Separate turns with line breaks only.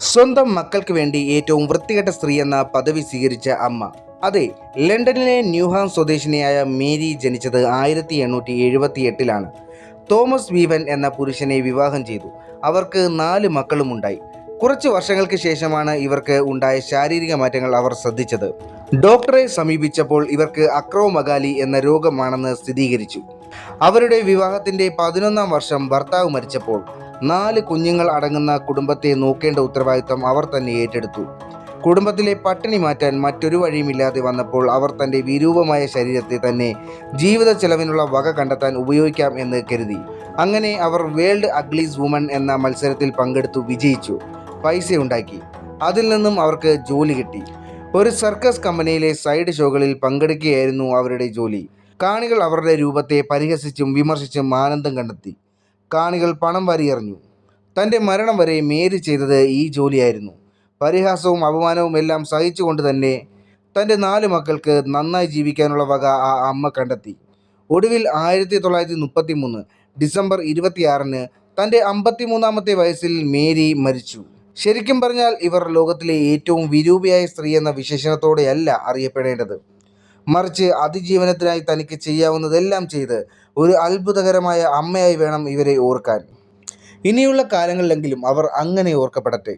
സ്വന്തം മക്കൾക്ക് വേണ്ടി ഏറ്റവും വൃത്തികെട്ട സ്ത്രീ എന്ന പദവി സ്വീകരിച്ച അമ്മ. അതെ ലണ്ടനിലെ ന്യൂഹാം സ്വദേശിനിയായ മേരി ജനിച്ചത് ആയിരത്തി എണ്ണൂറ്റി എഴുപത്തി എട്ടിലാണ് തോമസ് വീവൻ എന്ന പുരുഷനെ വിവാഹം ചെയ്തു. അവർക്ക് നാല് മക്കളുമുണ്ടായി. കുറച്ച് വർഷങ്ങൾക്ക് ശേഷമാണ് ഇവർക്ക് ഉണ്ടായ ശാരീരിക മാറ്റങ്ങൾ അവർ ശ്രദ്ധിച്ചത്. ഡോക്ടറെ സമീപിച്ചപ്പോൾ ഇവർക്ക് അക്രോമഗാലി എന്ന രോഗമാണെന്ന് സ്ഥിരീകരിച്ചു. അവരുടെ വിവാഹത്തിന്റെ പതിനൊന്നാം വർഷം ഭർത്താവ് മരിച്ചപ്പോൾ നാല് കുഞ്ഞുങ്ങൾ അടങ്ങുന്ന കുടുംബത്തെ നോക്കേണ്ട ഉത്തരവാദിത്തം അവർ തന്നെ ഏറ്റെടുത്തു. കുടുംബത്തിലെ പട്ടിണി മാറ്റാൻ മറ്റൊരു വഴിയുമില്ലാതെ വന്നപ്പോൾ അവർ തന്റെ വിരൂപമായ ശരീരത്തെ തന്നെ ജീവിത ചെലവിനുള്ള വക കണ്ടെത്താൻ ഉപയോഗിക്കാം എന്ന് കരുതി. അങ്ങനെ അവർ വേൾഡ് അഗ്ലീസ് വുമൺ എന്ന മത്സരത്തിൽ പങ്കെടുത്തു വിജയിച്ചു പൈസ ഉണ്ടാക്കി അതിൽ നിന്നും അവർക്ക് ജോലി കിട്ടി. ഒരു സർക്കസ് കമ്പനിയിലെ സൈഡ് ഷോകളിൽ പങ്കെടുക്കുകയായിരുന്നു അവരുടെ ജോലി. കാണികൾ അവരുടെ രൂപത്തെ പരിഹസിച്ചും വിമർശിച്ചും ആനന്ദം കണ്ടെത്തി. കാണികൾ പണം വാരിയെറിഞ്ഞു. തന്റെ മരണം വരെ മേരി ചെയ്തത് ഈ ജോലിയായിരുന്നു. പരിഹാസവും അപമാനവും എല്ലാം സഹിച്ചുകൊണ്ട് തന്നെ തന്റെ നാല് മക്കൾക്ക് നന്നായി ജീവിക്കാനുള്ള വക ആ അമ്മ കണ്ടെത്തി. ഒടുവിൽ ആയിരത്തി തൊള്ളായിരത്തി മുപ്പത്തി മൂന്ന് ഡിസംബർ ഇരുപത്തിയാറിന് തന്റെ അമ്പത്തിമൂന്നാമത്തെ വയസ്സിൽ മേരി മരിച്ചു. ശരിക്കും പറഞ്ഞാൽ ഇവർ ലോകത്തിലെ ഏറ്റവും വിരൂപിയായ സ്ത്രീ എന്ന വിശേഷണത്തോടെയല്ല അറിയപ്പെടേണ്ടത്. മറിച്ച് അതിജീവനത്തിനായി തനിക്ക് ചെയ്യാവുന്നതെല്ലാം ചെയ്ത് ഒരു അത്ഭുതകരമായ അമ്മയായി വേണം ഇവരെ ഓർക്കാൻ. ഇനിയുള്ള കാലങ്ങളിലെങ്കിലും അവർ അങ്ങനെ ഓർക്കപ്പെടട്ടെ.